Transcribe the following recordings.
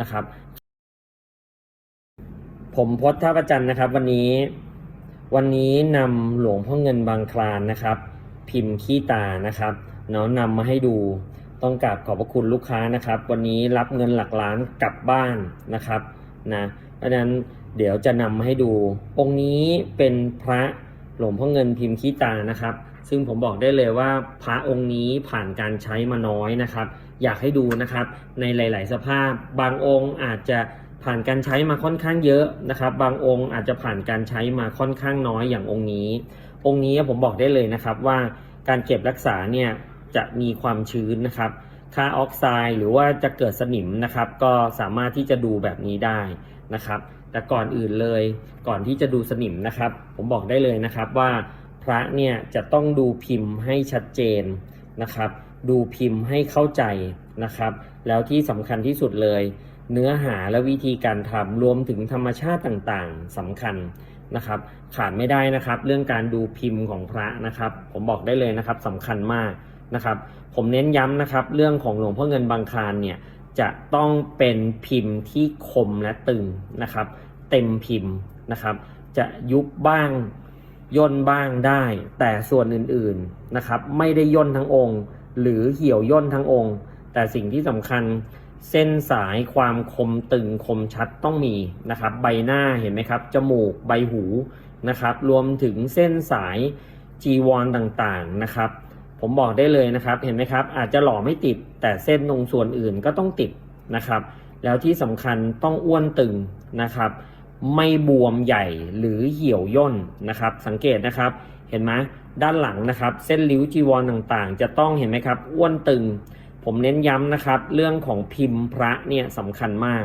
นะครับ ผมพศท่าประจันทร์นะครับ วันนี้วันนี้นำหลวงพ่อเงินบางคลานนะครับ พิมพ์ขี้ตานะครับเนาะนำมาให้ดูต้องกราบขอบพระคุณลูกค้านะครับ วันนี้รับเงินหลักล้านกลับบ้านนะครับนะเพราะฉะนั้นเดี๋ยวจะนำมาให้ดูองค์นี้เป็นพระ หลวงพ่อเงินพิมพ์ขี้ตานะครับ ซึ่งผมบอกได้เลยว่าพระองค์นี้ผ่านการใช้มาน้อยนะครับ อยากให้ดูนะครับ ในหลาย ๆ สภาพ บางองค์อาจจะผ่านการใช้มาค่อนข้างเยอะนะครับ บางองค์อาจจะผ่านการใช้มาค่อนข้างน้อยอย่างองค์นี้ องค์นี้ผมบอกได้เลยนะครับว่าการเก็บรักษาเนี่ยจะมีความชื้นนะครับ ค่าออกไซด์หรือว่าจะเกิดสนิมนะครับ ก็สามารถที่จะดูแบบนี้ได้นะครับ แต่ก่อนอื่นเลยก่อนที่จะดูสนิมนะครับ ผมบอกได้เลยนะครับว่าพระเนี่ยจะต้องดูพิมพ์ให้ชัดเจนนะครับ ดูพิมพ์ให้เข้าใจนะครับ แล้วที่สำคัญที่สุดเลย เนื้อหาและวิธีการทำรวมถึงธรรมชาติต่างๆสำคัญนะครับ ขาดไม่ได้นะครับ เรื่องการดูพิมพ์ของพระนะครับ ผมบอกได้เลยนะครับสำคัญมาก นะครับ ผมเน้นย้ำนะครับ เรื่องของหลวงพ่อเงินบางคานเนี่ยจะต้องเป็นพิมพ์ที่คมและตึงนะครับ เต็มพิมพ์นะครับ จะยุบบ้างย่นบ้างได้ แต่ส่วนอื่นๆนะครับ ไม่ได้ย่นทั้งองค์ หรือเหี่ยวย่นทั้งองค์ แต่สิ่งที่สำคัญเส้นสายความคมตึงคมชัดต้องมีนะครับ ใบหน้าเห็นไหมครับ จมูกใบหูนะครับ รวมถึงเส้นสายจีวรต่างๆนะครับ ผมบอกได้เลยนะครับ เห็นไหมครับ อาจจะหล่อไม่ติด แต่เส้นตรงส่วนอื่นก็ต้องติดนะครับ แล้วที่สำคัญต้องอ้วนตึงนะครับ ไม่บวมใหญ่หรือเหี่ยวย่นนะครับ สังเกตนะครับ เห็นไหมด้านหลังนะครับ เส้นริ้วจีวรต่างๆ จะต้องเห็นไหมครับ อ้วนตึง ผมเน้นย้ำนะครับ เรื่องของพิมพ์พระเนี่ยสำคัญมาก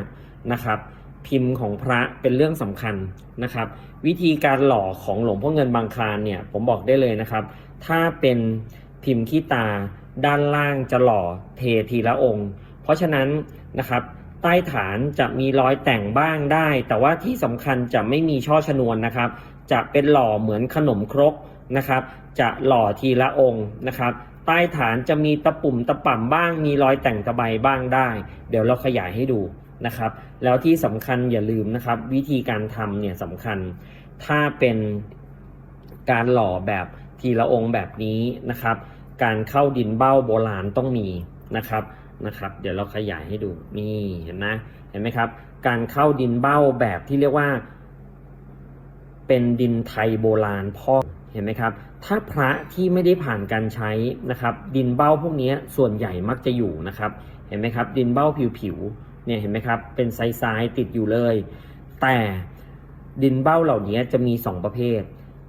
นะครับ พิมพ์ของพระเป็นเรื่องสำคัญนะครับ วิธีการหล่อของหลวงพ่อเงินบางคานเนี่ย ผมบอกได้เลยนะครับ ถ้าเป็น พิมพ์ขี้ตา ด้านล่างจะหล่อเททีละองค์ เพราะฉะนั้นนะครับ ใต้ฐานจะมีรอยแต่งบ้างได้ แต่ว่าที่สำคัญจะไม่มีช่อชนวนนะครับ จะเป็นหล่อเหมือนขนมครกนะครับ จะหล่อทีละองค์นะครับ ใต้ฐานจะมีตะปุ่มตะป่ำบ้าง มีรอยแต่งตะไบบ้างได้ เดี๋ยวเราขยายให้ดูนะครับ แล้วที่สำคัญอย่าลืมนะครับ วิธีการทำเนี่ยสำคัญ ถ้าเป็นการหล่อแบบ ทีละองค์แบบนี้นะครับ การเข้าดินเบ้าโบราณต้องมีนะครับนะครับ เดี๋ยวเราขยายให้ดูนี่เห็นไหมเห็นไหมครับ การเข้าดินเบ้าแบบที่เรียกว่า เป็นดินไทยโบราณพ่อเห็นไหมครับ ถ้าพระที่ไม่ได้ผ่านการใช้นะครับ ดินเบ้าพวกนี้ส่วนใหญ่มักจะอยู่นะครับ เห็นไหมครับ ดินเบ้าผิวๆเนี่ยเห็นไหมครับ เป็นไซส์ๆติดอยู่เลย แต่ดินเบ้าเหล่านี้จะมี 2 ประเภท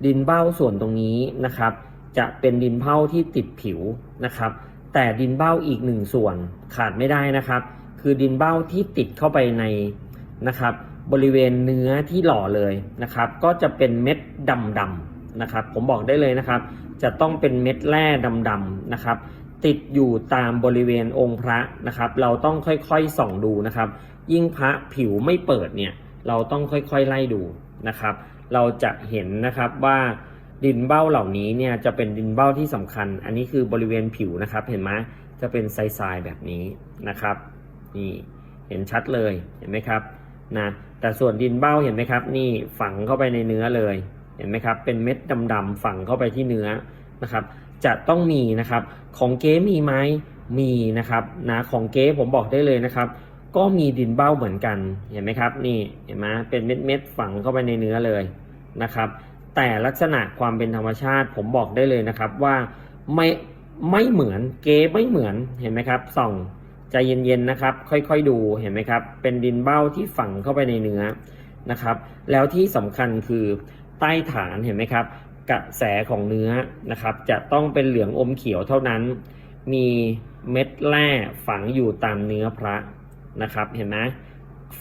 ดินเบ้าส่วนตรงนี้นะครับ จะเป็นดินเบ้าที่ติดผิวนะครับ แต่ดินเบ้าอีกหนึ่งส่วนขาดไม่ได้นะครับ คือดินเบ้าที่ติดเข้าไปในนะครับ บริเวณเนื้อที่หล่อเลยนะครับ ก็จะเป็นเม็ดดำๆนะครับ ผมบอกได้เลยนะครับ จะต้องเป็นเม็ดแร่ดำๆนะครับ ติดอยู่ตามบริเวณองค์พระนะครับ เราต้องค่อยๆส่องดูนะครับ ยิ่งพระผิวไม่เปิดเนี่ยเราต้องค่อยๆไล่ดูนะครับ เราจะเห็นนะครับว่าดินเบ้าเหล่านี้เนี่ยจะเป็นดินเบ้าที่สำคัญ อันนี้คือบริเวณผิวนะครับ เห็นไหมจะเป็นทรายๆแบบนี้นะครับ นี่เห็นชัดเลยเห็นไหมครับนะแต่ส่วนดินเบ้าเห็นไหมครับ นี่ฝังเข้าไปในเนื้อเลยเห็นไหมครับ เป็นเม็ดดำๆฝังเข้าไปที่เนื้อนะครับ จะต้องมีนะครับ ของเก๊มีไหมมีนะครับนะของเก๊ผมบอกได้เลยนะครับ ก็มีดินเบ้าเหมือนกันเห็นไหมครับ นี่เห็นไหมเป็นเม็ดเม็ดๆฝังเข้าไปในเนื้อเลยนะครับ แต่ลักษณะความเป็นธรรมชาติผมบอกได้เลยนะครับว่าไม่ไม่เหมือนเก๊ไม่เหมือนเห็นไหมครับส่องใจเย็นๆนะครับ ค่อยๆดูเห็นไหมครับ เป็นดินเบ้าที่ฝังเข้าไปในเนื้อนะครับ แล้วที่สำคัญคือใต้ฐานเห็นไหมครับ กระแสของเนื้อนะครับ จะต้องเป็นเหลืองอมเขียวเท่านั้น มีเม็ดแร่ฝังอยู่ตามเนื้อพระ นะครับ เห็นไหม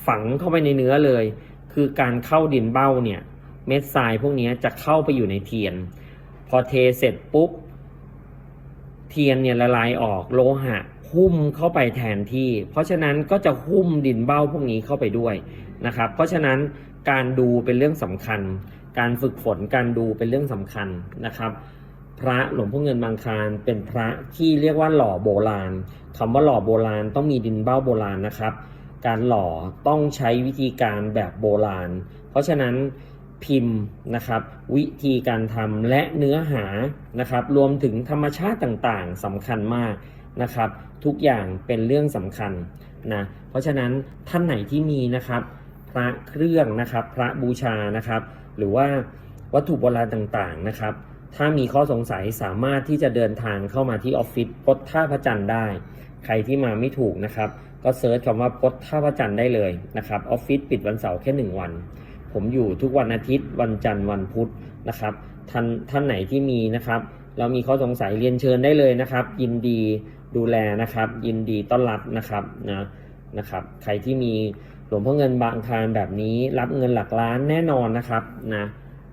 ฝังเข้าไปในเนื้อเลย คือการเข้าดินเบ้าเนี่ยเม็ดทรายพวกนี้จะเข้าไปอยู่ในเทียน พอเทเสร็จปุ๊บ เทียนเนี่ยละลายออกโลหะหุ้มเข้าไปแทนที่ เพราะฉะนั้นก็จะหุ้มดินเบ้าพวกนี้เข้าไปด้วยนะครับ เพราะฉะนั้นการดูเป็นเรื่องสำคัญ การฝึกฝนการดูเป็นเรื่องสำคัญนะครับ พระหลวงพ่อเงินบางคลานเป็นพระที่เรียกว่าหล่อโบราณคำว่าหล่อโบราณต้องมีดินเบ้าโบราณนะครับ การหล่อต้องใช้วิธีการแบบโบราณ เพราะฉะนั้นพิมพ์นะครับ วิธีการทำและเนื้อหานะครับ รวมถึงธรรมชาติต่างๆสำคัญมากนะครับ ทุกอย่างเป็นเรื่องสำคัญนะเพราะฉะนั้นท่านไหนที่มีนะครับ พระเครื่องนะครับ พระบูชานะครับ หรือว่าวัตถุโบราณต่างๆนะครับ ถ้ามีข้อสงสัยสามารถที่จะเดินทางเข้ามาที่ออฟฟิศพดท่าพระจันทร์ได้ ใครที่มาไม่ถูกนะครับ ก็เซิร์ชคำว่าพดท่าพระจันทร์ได้เลยนะครับออฟฟิศปิดวันเสาร์แค่หนึ่งวัน ผมอยู่ทุกวันอาทิตย์ วันจันทร์วันพุธนะครับท่านท่านไหนที่มีนะครับแล้วมีข้อสงสัยเรียนเชิญได้เลยนะครับ ยินดีดูแลนะครับ ยินดีต้อนรับนะครับนะนะครับ ใครที่มีหลวงพ่อเงินบางคารแบบนี้ รับเงินหลักล้านแน่นอนนะครับนะ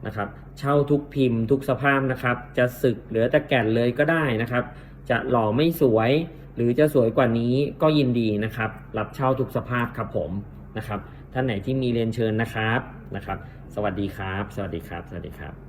นะครับ เช่าทุกพิมพ์ทุกสภาพนะครับ จะสึกเหลือแต่แก่นเลยก็ได้นะครับ จะหล่อไม่สวย หรือจะสวยกว่านี้ก็ยินดีนะครับ รับเช่าทุกสภาพครับผมนะครับ ท่านไหนที่มีเรียนเชิญนะครับนะครับ สวัสดีครับ สวัสดีครับ สวัสดีครับ